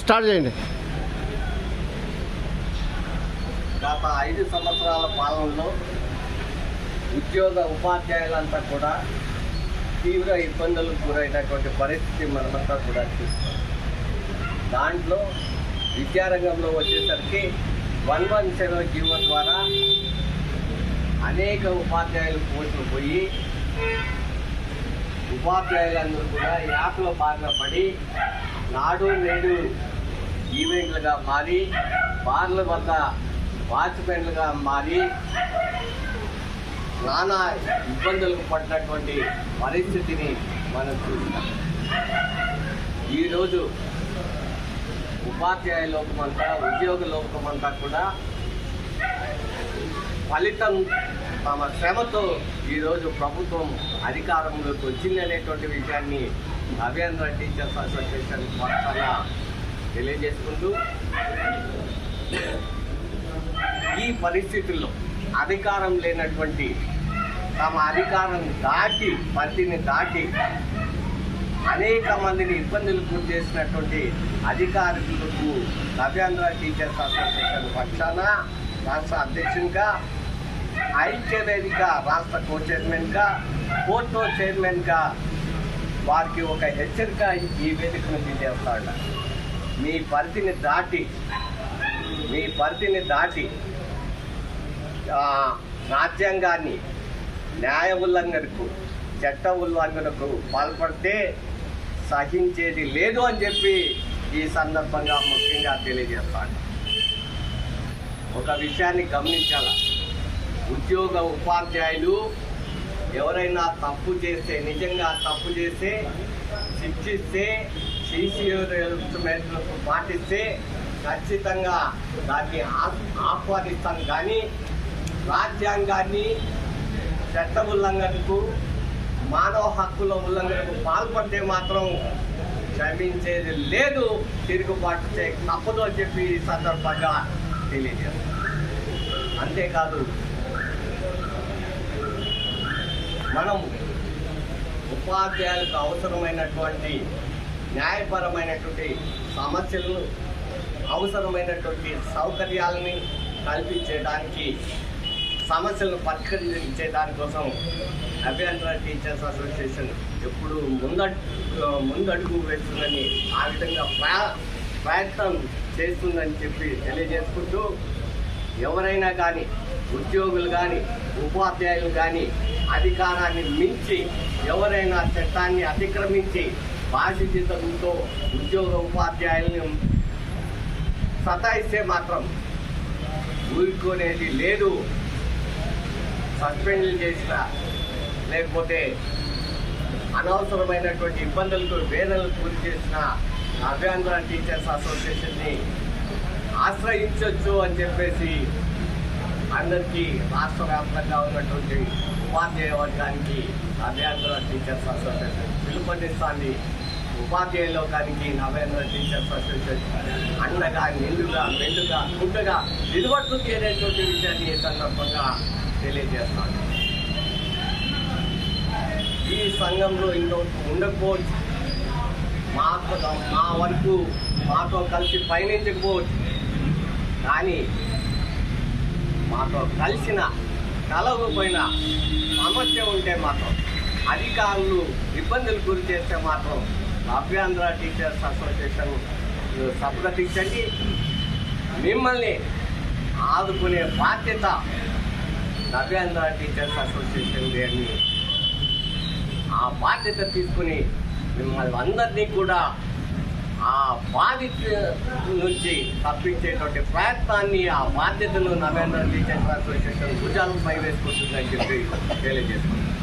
Start చేయండి. గత ఐదు సంవత్సరాల పాలనలో ఉద్యోగ ఉపాధ్యాయులంతా కూడా తీవ్ర ఇబ్బందులకు గురైనటువంటి పరిస్థితి మనమంతా కూడా చూస్తాం దాంట్లో విద్యారంగంలో వచ్చేసరికి వన్ వన్ సెవెన్ జీవో ద్వారా అనేక ఉపాధ్యాయులు పోట్లు పోయి ఉపాధ్యాయులందరూ కూడా యాప్లో బారిన పడి నాడు నేడు ఈవెంట్లుగా మారి బార్ల వద్ద వాచ్మెన్లుగా మారి నానా ఇబ్బందులకు పడినటువంటి పరిస్థితిని మనం చూస్తాం ఈరోజు ఉపాధ్యాయ లోకమంతా ఉద్యోగ లోకమంతా కూడా ఫలితం తమ శ్రమతో ఈరోజు ప్రభుత్వం అధికారంలోకి వచ్చిందనేటువంటి విషయాన్ని అభియంద్ర టీచర్స్ అసోసియేషన్ పక్షాన తెలియజేసుకుంటూ ఈ పరిస్థితుల్లో అధికారం లేనటువంటి తమ అధికారం దాటి పరిధిని దాటి అనేక మందిని ఇబ్బందులు గురి చేసినటువంటి అధికారులకు నవ్యాంధ్ర టీచర్స్ అసోసియేషన్ పక్షాన రాష్ట్ర అధ్యక్షునిగా ఐక్యవేదిక రాష్ట్ర కో చైర్మన్గా కోర్టు చైర్మన్గా వారికి ఒక హెచ్చరిక ఈ వేదిక నుంచి చేస్తాడు మీ పరిధిని దాటి మీ పరిధిని దాటి రాజ్యాంగాన్ని న్యాయ ఉల్లంఘనకు చట్ట ఉల్లంఘనకు పాల్పడితే సహించేది లేదు అని చెప్పి ఈ సందర్భంగా ముఖ్యంగా తెలియజేస్తాను. ఒక విషయాన్ని గమనించాల? ఉద్యోగ ఉపాధ్యాయులు ఎవరైనా తప్పు చేస్తే నిజంగా తప్పు చేస్తే శిక్షిస్తే సీసీఎస్ పాటిస్తే ఖచ్చితంగా దాన్ని ఆహ్వానిస్తాను. కానీ రాజ్యాంగాన్ని చట్ట ఉల్లంఘనకు మానవ హక్కుల ఉల్లంఘనకు పాల్పడితే మాత్రం క్షమించేది లేదు తిరుగుబాటు చే తప్పదు అని చెప్పి ఈ సందర్భంగా తెలియజేస్తాం అంతేకాదు మనం ఉపాధ్యాయులకు అవసరమైనటువంటి న్యాయపరమైనటువంటి సమస్యలను అవసరమైనటువంటి సౌకర్యాలని కల్పించడానికి సమస్యలను పరిష్కరించే దానికోసం అభ్యంతర టీచర్స్ అసోసియేషన్ ఎప్పుడు ముందడు ముందడుగు వేస్తుందని ఆ విధంగా ప్రయా ప్రయత్నం చేస్తుందని చెప్పి తెలియజేసుకుంటూ ఎవరైనా కానీ ఉద్యోగులు కానీ ఉపాధ్యాయులు కానీ అధికారాన్ని మించి ఎవరైనా చట్టాన్ని అతిక్రమించి బాధ్యతలతో ఉద్యోగ ఉపాధ్యాయులను సతాయిస్తే మాత్రం ఊరుకునేది లేదు. సస్పెండ్లు చేసిన లేకపోతే అనవసరమైనటువంటి ఇబ్బందులకు వేదనలకు గురి చేసిన అభ్యంతర టీచర్స్ అసోసియేషన్ని ఆశ్రయించవచ్చు అని చెప్పేసి అందరికీ రాష్ట్ర వ్యాప్తంగా ఉన్నటువంటి ఉపాధ్యాయ వర్గానికి అభ్యంతర టీచర్స్ అసోసియేషన్ పిలుపునిస్తాంది ఉపాధ్యాయ లోకానికి నవేంద్ర టీచర్స్ అసోసియేషన్ అండగా నిండుగా మెండుగా గుడ్డగా నిలబడుతుంది అనేటువంటి విషయాన్ని ఈ సందర్భంగా తెలియజేస్తాను. ఈ సంఘంలో ఇంకో ఉండకపోవచ్చు. మాకు మా వరకు మాతో కలిసి పయనించకపోవచ్చు. కానీ మాతో కలిసిన కలవకపోయిన సమస్య ఉంటే మాత్రం అధికారులు ఇబ్బందులు గురి చేస్తే మాత్రం అభ్యంధ్ర టీచర్స్ అసోసియేషన్ సంప్రదించండి మిమ్మల్ని ఆదుకునే బాధ్యత నవ్యాంధ్ర టీచర్స్ అసోసియేషన్ అని ఆ బాధ్యత తీసుకుని మిమ్మల్ని అందరినీ కూడా ఆ బాధిత నుంచి తప్పించేటువంటి ప్రయత్నాన్ని ఆ బాధ్యతను నవేంద్ర టీచర్స్ అసోసియేషన్ భుజాలపై వేసుకుంటుందని చెప్పి తెలియజేసుకుంటున్నాను.